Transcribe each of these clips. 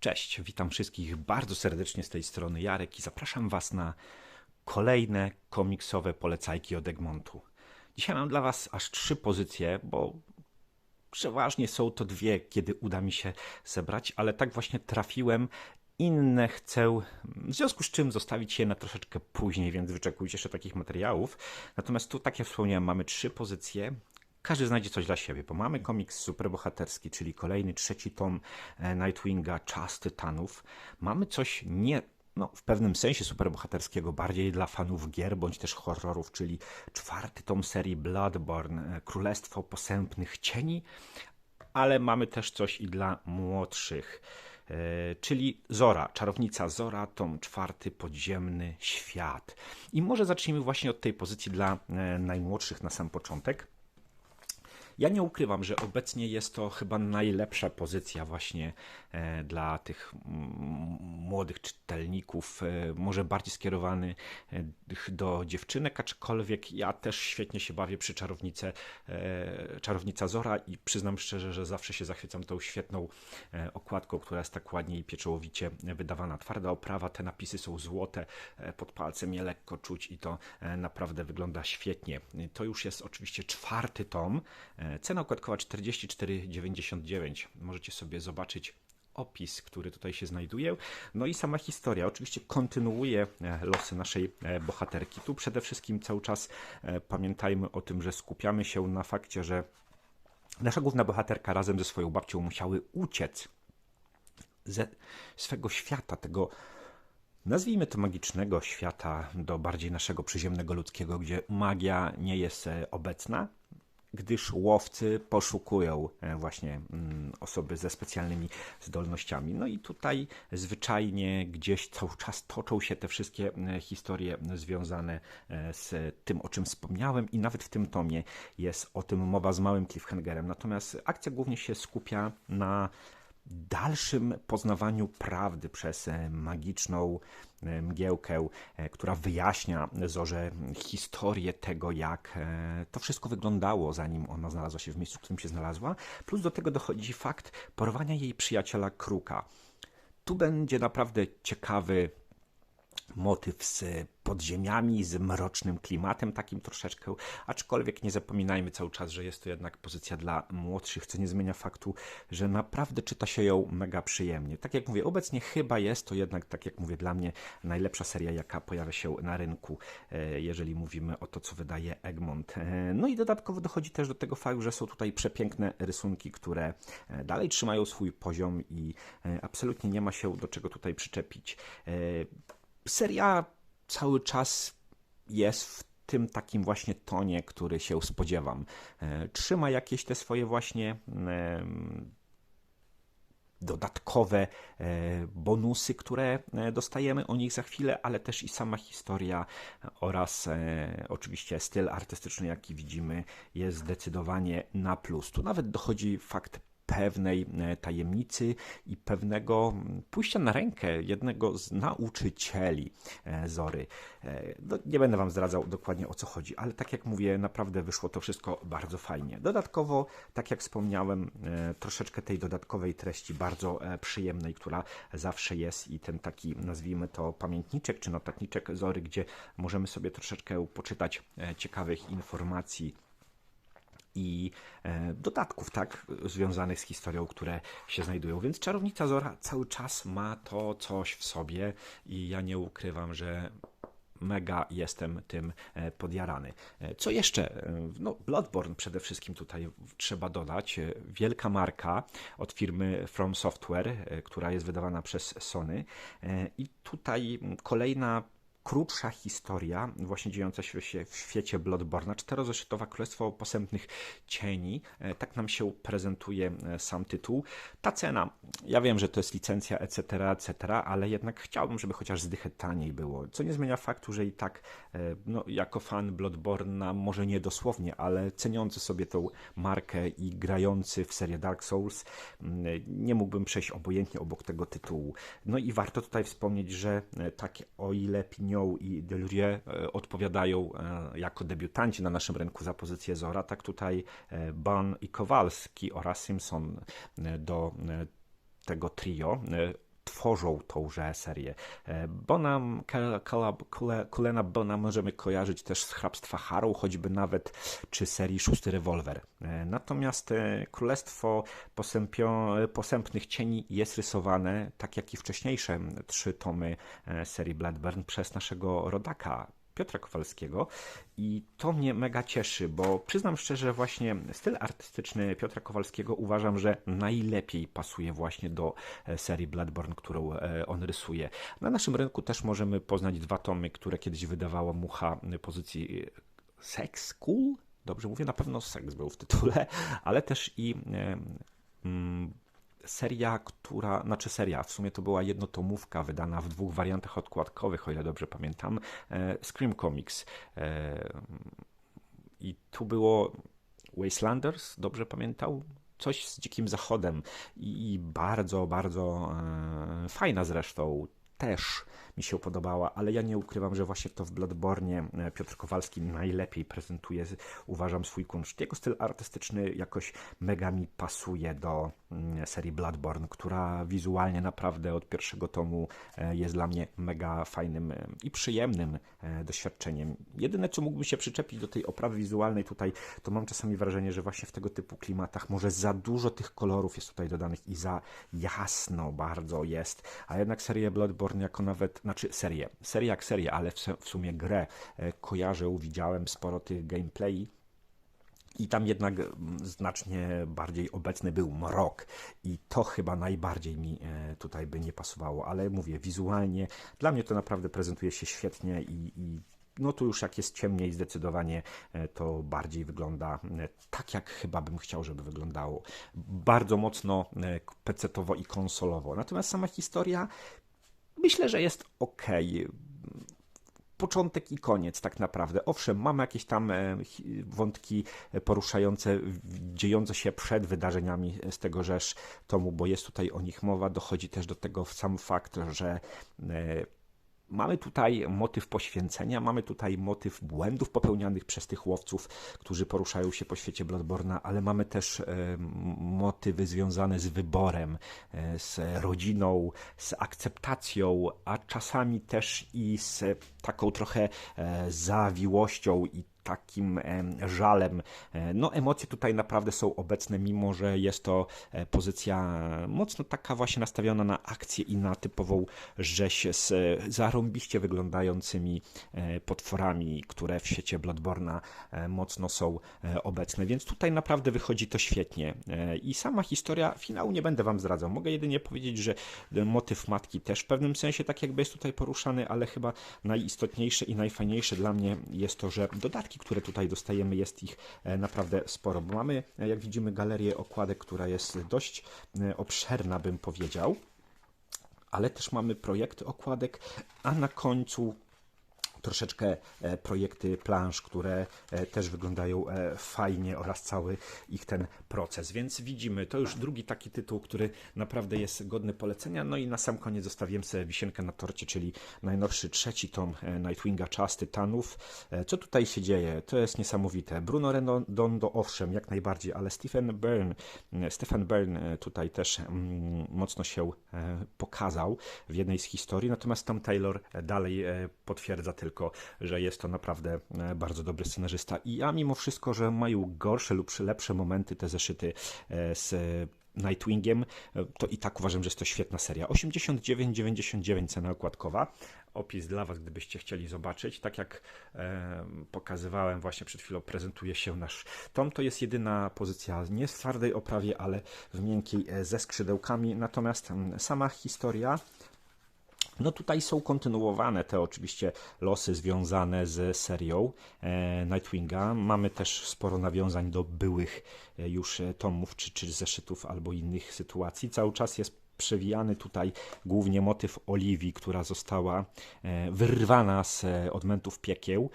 Cześć, witam wszystkich bardzo serdecznie z tej strony Jarek i zapraszam Was na kolejne komiksowe polecajki od Egmontu. Dzisiaj mam dla Was aż trzy pozycje, bo przeważnie są to dwie, kiedy uda mi się zebrać, ale tak właśnie trafiłem. Inne chcę, w związku z czym zostawić je na troszeczkę później, więc wyczekujcie jeszcze takich materiałów. Natomiast tu, tak jak wspomniałem, mamy trzy pozycje każdy znajdzie coś dla siebie, bo mamy komiks superbohaterski, czyli kolejny, trzeci tom e, Nightwinga, Czas Tytanów. Mamy coś nie no, w pewnym sensie superbohaterskiego, bardziej dla fanów gier bądź też horrorów, czyli czwarty tom serii Bloodborne, e, Królestwo Posępnych Cieni, ale mamy też coś i dla młodszych. E, czyli Zora, czarownica Zora, tom czwarty, podziemny świat. I może zacznijmy właśnie od tej pozycji dla najmłodszych na sam początek. Ja nie ukrywam, że obecnie jest to chyba najlepsza pozycja właśnie e, dla tych młodych czytelników, e, może bardziej skierowany e, do dziewczynek, aczkolwiek ja też świetnie się bawię przy czarownicy, czarownica Zora i przyznam szczerze, że zawsze się zachwycam tą świetną okładką, która jest tak ładnie i pieczołowicie wydawana. Twarda oprawa, te napisy są złote, pod palcem je lekko czuć i to naprawdę wygląda świetnie. To już jest oczywiście czwarty tom, Cena okładkowa 44,99. Możecie sobie zobaczyć opis, który tutaj się znajduje. No i sama historia oczywiście kontynuuje e, losy naszej e, bohaterki. Tu przede wszystkim cały czas e, pamiętajmy o tym, że skupiamy się na fakcie, że nasza główna bohaterka razem ze swoją babcią musiały uciec ze swego świata, tego nazwijmy to magicznego świata do bardziej naszego przyziemnego ludzkiego, gdzie magia nie jest obecna, gdyż łowcy poszukują e, właśnie mm, osoby ze specjalnymi zdolnościami. No i tutaj zwyczajnie gdzieś cały czas toczą się te wszystkie e, historie związane e, z tym, o czym wspomniałem, i nawet w tym tomie jest o tym mowa z małym cliffhangerem. Natomiast akcja głównie się skupia na dalszym poznawaniu prawdy przez e, magiczną e, mgiełkę, e, która wyjaśnia Zorze historię tego, jak to wszystko wyglądało, zanim ona znalazła się w miejscu, w którym się znalazła. Plus do tego dochodzi fakt porwania jej przyjaciela Kruka. Tu będzie naprawdę ciekawy motyw z podziemiami, z mrocznym klimatem takim troszeczkę, aczkolwiek nie zapominajmy cały czas, że jest to jednak pozycja dla młodszych, co nie zmienia faktu, że naprawdę czyta się ją mega przyjemnie. Tak jak mówię, obecnie chyba jest to jednak, tak jak mówię, dla mnie najlepsza seria, jaka pojawia się na rynku, e, jeżeli mówimy o to, co wydaje Egmont. E, no i dodatkowo dochodzi też do tego faktu, że są tutaj przepiękne rysunki, które e, dalej trzymają swój poziom i absolutnie nie ma się do czego tutaj przyczepić seria cały czas jest w tym takim właśnie tonie, który się spodziewam. E, trzyma jakieś te swoje właśnie dodatkowe e, bonusy, które e, dostajemy o nich za chwilę, ale też i sama historia oraz oczywiście styl artystyczny, jaki widzimy, jest zdecydowanie na plus. Tu nawet dochodzi fakt pewnej e, tajemnicy i pewnego pójścia na rękę jednego z nauczycieli e, Zory. E, no, nie będę Wam zdradzał dokładnie o co chodzi, ale tak jak mówię, naprawdę wyszło to wszystko bardzo fajnie. Dodatkowo, tak jak wspomniałem, troszeczkę tej dodatkowej treści bardzo przyjemnej, która zawsze jest i ten taki, nazwijmy to, pamiętniczek czy notatniczek Zory, gdzie możemy sobie troszeczkę poczytać ciekawych informacji i e, dodatków, tak, związanych z historią, które się znajdują. Więc Czarownica Zora cały czas ma to coś w sobie i ja nie ukrywam, że mega jestem tym e, podjarany. E, co jeszcze? No, Bloodborne przede wszystkim tutaj trzeba dodać. Wielka marka od firmy From Software, która jest wydawana przez Sony. I tutaj kolejna krótsza historia, właśnie dziejąca się w świecie Bloodborne, czterozeszytowa Królestwo Posępnych Cieni. E, tak nam się prezentuje e, sam tytuł. Ta cena, ja wiem, że to jest licencja, etc., etc., ale jednak chciałbym, żeby chociaż zdychę taniej było, co nie zmienia faktu, że i tak e, no, jako fan Bloodborne'a, może nie dosłownie, ale ceniący sobie tą markę i grający w serię Dark Souls, nie mógłbym przejść obojętnie obok tego tytułu. No i warto tutaj wspomnieć, że tak o ile I Delurie e, odpowiadają e, jako debiutanci na naszym rynku za pozycję Zora, tak tutaj e, Ban i Kowalski oraz Simpson do tego trio tworzą tąże serię. E, Kule- Kulena Bona możemy kojarzyć też z hrabstwa Harrow, choćby nawet, czy serii Szósty Rewolwer. E, Natomiast e, Królestwo Posępio, Posępnych Cieni jest rysowane, tak jak i wcześniejsze trzy tomy serii Bloodburn przez naszego rodaka Piotra Kowalskiego i to mnie mega cieszy, bo przyznam szczerze, właśnie styl artystyczny Piotra Kowalskiego uważam, że najlepiej pasuje właśnie do e, serii Bloodborne, którą e, on rysuje. Na naszym rynku też możemy poznać dwa tomy, które kiedyś wydawała Mucha pozycji e, Sex Cool? Dobrze mówię, na pewno seks był w tytule, ale też i mm, seria, która, znaczy seria, w sumie to była jednotomówka wydana w dwóch wariantach odkładkowych, o ile dobrze pamiętam, e, Scream Comics. E, I tu było Wastelanders, dobrze pamiętał? Coś z Dzikim Zachodem i bardzo, bardzo e, fajna zresztą też mi się podobała, ale ja nie ukrywam, że właśnie to w Bloodborne e, Piotr Kowalski najlepiej prezentuje, uważam, swój kunszt. Jego styl artystyczny jakoś mega mi pasuje do mm, serii Bloodborne, która wizualnie naprawdę od pierwszego tomu e, jest dla mnie mega fajnym e, i przyjemnym doświadczeniem. Jedyne, co mógłbym się przyczepić do tej oprawy wizualnej tutaj, to mam czasami wrażenie, że właśnie w tego typu klimatach może za dużo tych kolorów jest tutaj dodanych i za jasno bardzo jest, a jednak serię Bloodborne jako nawet, znaczy serię, serię jak serię, ale w, sumie grę e, kojarzę, widziałem sporo tych gameplay i tam jednak znacznie bardziej obecny był mrok i to chyba najbardziej mi e, tutaj by nie pasowało, ale mówię, wizualnie dla mnie to naprawdę prezentuje się świetnie i, i no tu już jak jest ciemniej zdecydowanie e, to bardziej wygląda tak jak chyba bym chciał, żeby wyglądało. Bardzo mocno pecetowo i konsolowo. Natomiast sama historia myślę, że jest ok początek i koniec tak naprawdę. Owszem, mamy jakieś tam e, wątki poruszające, dziejące się przed wydarzeniami z tego rzesz tomu, bo jest tutaj o nich mowa. Dochodzi też do tego sam fakt, że e, Mamy tutaj motyw poświęcenia, mamy tutaj motyw błędów popełnianych przez tych łowców, którzy poruszają się po świecie Bloodborna, ale mamy też e, motywy związane z wyborem, e, z rodziną, z akceptacją, a czasami też i z taką trochę e, zawiłością i takim em, żalem. E, No, emocje tutaj naprawdę są obecne, mimo że jest to e, pozycja mocno taka właśnie nastawiona na akcję i na typową rzeź z e, zarąbiście wyglądającymi e, potworami, które w świecie Bloodborna e, mocno są e, obecne. Więc tutaj naprawdę wychodzi to świetnie. E, I sama historia, finału nie będę wam zdradzał. Mogę jedynie powiedzieć, że e, motyw matki też w pewnym sensie tak jakby jest tutaj poruszany, ale chyba najistotniejsze i najfajniejsze dla mnie jest to, że dodatki, które tutaj dostajemy, jest ich e, naprawdę sporo, bo mamy, e, jak widzimy, galerię okładek, która jest dość e, obszerna, bym powiedział, ale też mamy projekty okładek, a na końcu troszeczkę e, projekty plansz, które e, też wyglądają e, fajnie oraz cały ich ten proces. Więc widzimy, to już drugi taki tytuł, który naprawdę jest godny polecenia. No i na sam koniec zostawiłem sobie wisienkę na torcie, czyli najnowszy trzeci tom Nightwinga Czas Tytanów. Co tutaj się dzieje? To jest niesamowite. Bruno Redondo owszem, jak najbardziej, ale Stephen Byrne, Stephen Byrne tutaj też mocno się pokazał w jednej z historii, natomiast Tom Taylor dalej potwierdza tylko, że jest to naprawdę e, bardzo dobry scenarzysta. I ja mimo wszystko, że mają gorsze lub lepsze momenty te zeszyty e, z Nightwingiem, e, to i tak uważam, że jest to świetna seria. 89,99 cena okładkowa. Opis dla Was, gdybyście chcieli zobaczyć. Tak jak e, pokazywałem właśnie przed chwilą, prezentuje się nasz tom. To jest jedyna pozycja nie w twardej oprawie, ale w miękkiej ze skrzydełkami. Natomiast sama historia no tutaj są kontynuowane te oczywiście losy związane z serią e, Nightwinga. Mamy też sporo nawiązań do byłych e, już e, tomów czy, czy zeszytów albo innych sytuacji. Cały czas jest przewijany tutaj głównie motyw Oliwii, która została wyrwana z odmętów piekieł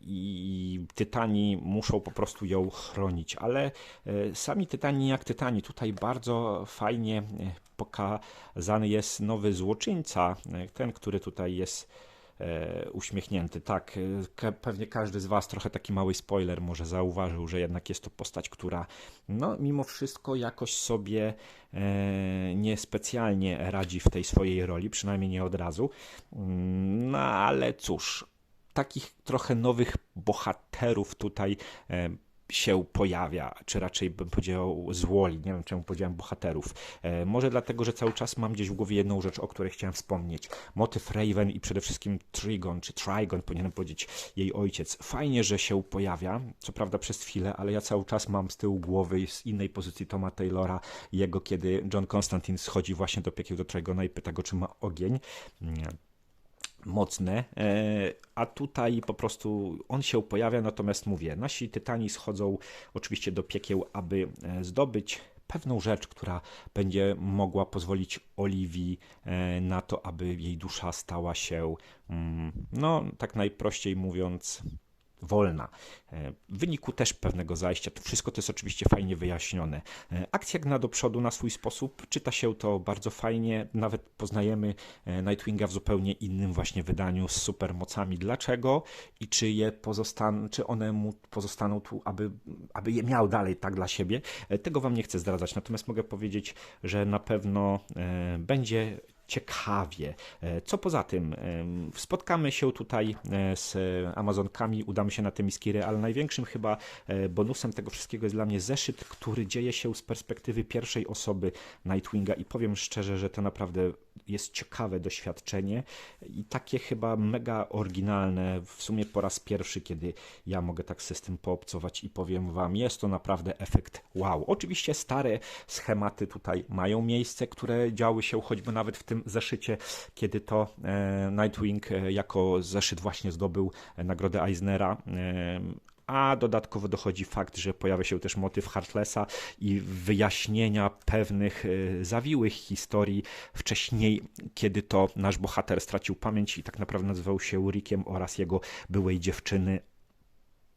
i Tytani muszą po prostu ją chronić, ale sami Tytani jak Tytani, tutaj bardzo fajnie pokazany jest nowy złoczyńca, e, ten, który tutaj jest e, uśmiechnięty. Tak, e, pewnie każdy z Was, trochę taki mały spoiler, może zauważył, że jednak jest to postać, która no, mimo wszystko jakoś sobie e, niespecjalnie radzi w tej swojej roli, przynajmniej nie od razu. Mm, No ale cóż, takich trochę nowych bohaterów tutaj się pojawia, czy raczej bym powiedział z Woli, nie wiem czemu powiedziałem bohaterów. E, może dlatego, że cały czas mam gdzieś w głowie jedną rzecz, o której chciałem wspomnieć. Motyw Raven i przede wszystkim Trigon, czy Trigon, powinienem powiedzieć jej ojciec. Fajnie, że się pojawia, co prawda przez chwilę, ale ja cały czas mam z tyłu głowy z innej pozycji Toma Taylora, jego, kiedy John Constantine schodzi właśnie do piekieł do Trigona i pyta go, czy ma ogień. Nie mocne, e, a tutaj po prostu on się pojawia, natomiast mówię, nasi tytani schodzą oczywiście do piekieł, aby e, zdobyć pewną rzecz, która będzie mogła pozwolić Oliwii e, na to, aby jej dusza stała się, mm, no tak najprościej mówiąc, wolna. E, W wyniku też pewnego zajścia, to wszystko to jest oczywiście fajnie wyjaśnione. E, Akcja gna do przodu na swój sposób, czyta się to bardzo fajnie, nawet poznajemy e, Nightwinga w zupełnie innym właśnie wydaniu z supermocami. Dlaczego i czy je pozostaną, czy one mu pozostaną tu, aby, aby je miał dalej tak dla siebie, tego wam nie chcę zdradzać, natomiast mogę powiedzieć, że na pewno będzie ciekawie. E, Co poza tym, em, spotkamy się tutaj e, z Amazonkami, udamy się na te miskiry, ale największym chyba e, bonusem tego wszystkiego jest dla mnie zeszyt, który dzieje się z perspektywy pierwszej osoby Nightwinga. I powiem szczerze, że to naprawdę jest ciekawe doświadczenie i takie chyba mega oryginalne, w sumie po raz pierwszy, kiedy ja mogę tak się z tym poobcować i powiem wam, jest to naprawdę efekt wow. Oczywiście stare schematy tutaj mają miejsce, które działy się choćby nawet w tym zeszycie, kiedy to e, Nightwing e, jako zeszyt właśnie zdobył e, nagrodę Eisnera. A dodatkowo dochodzi fakt, że pojawia się też motyw Heartlessa i wyjaśnienia pewnych e, zawiłych historii wcześniej, kiedy to nasz bohater stracił pamięć i tak naprawdę nazywał się Rickiem oraz jego byłej dziewczyny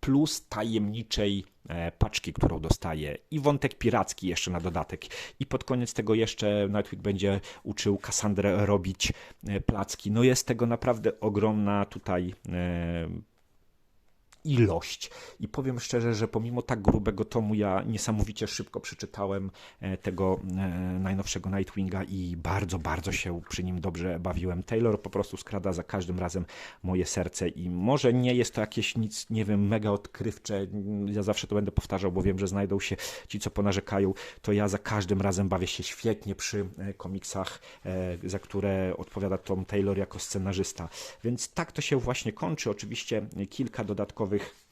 plus tajemniczej e, paczki, którą dostaje i wątek piracki jeszcze na dodatek i pod koniec tego jeszcze Nightwing będzie uczył Cassandrę robić e, placki. No jest tego naprawdę ogromna tutaj e, ilość. I powiem szczerze, że pomimo tak grubego tomu, ja niesamowicie szybko przeczytałem e, tego e, najnowszego Nightwinga i bardzo, bardzo się przy nim dobrze bawiłem. Taylor po prostu skrada za każdym razem moje serce i może nie jest to jakieś nic, nie wiem, mega odkrywcze. Ja zawsze to będę powtarzał, bo wiem, że znajdą się ci, co ponarzekają. To ja za każdym razem bawię się świetnie przy e, komiksach, za które odpowiada Tom Taylor jako scenarzysta. Więc tak to się właśnie kończy. Oczywiście kilka dodatkowych nowych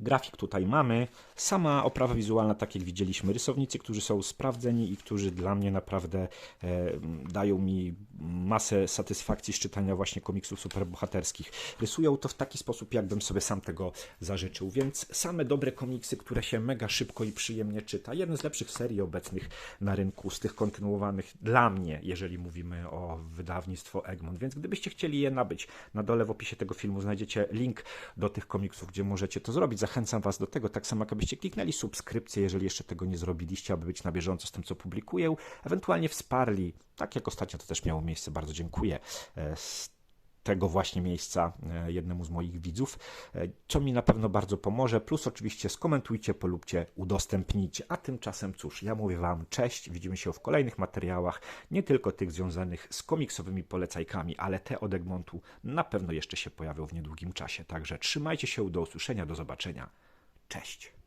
grafik tutaj mamy. Sama oprawa wizualna, tak jak widzieliśmy, rysownicy, którzy są sprawdzeni i którzy dla mnie naprawdę e, dają mi masę satysfakcji z czytania właśnie komiksów superbohaterskich. Rysują to w taki sposób, jakbym sobie sam tego zażyczył, więc same dobre komiksy, które się mega szybko i przyjemnie czyta. Jeden z lepszych serii obecnych na rynku, z tych kontynuowanych dla mnie, jeżeli mówimy o wydawnictwo Egmont. Więc gdybyście chcieli je nabyć, na dole w opisie tego filmu znajdziecie link do tych komiksów, gdzie możecie to zrobić. Zachęcam Was do tego, tak samo jak abyście kliknęli subskrypcję, jeżeli jeszcze tego nie zrobiliście, aby być na bieżąco z tym, co publikuję, ewentualnie wsparli, tak jak ostatnio to też miało miejsce, bardzo dziękuję. Tego właśnie miejsca e, jednemu z moich widzów, e, co mi na pewno bardzo pomoże. Plus oczywiście skomentujcie, polubcie, udostępnijcie. A tymczasem cóż, ja mówię Wam cześć, widzimy się w kolejnych materiałach, nie tylko tych związanych z komiksowymi polecajkami, ale te od Egmontu na pewno jeszcze się pojawią w niedługim czasie. Także trzymajcie się, do usłyszenia, do zobaczenia. Cześć.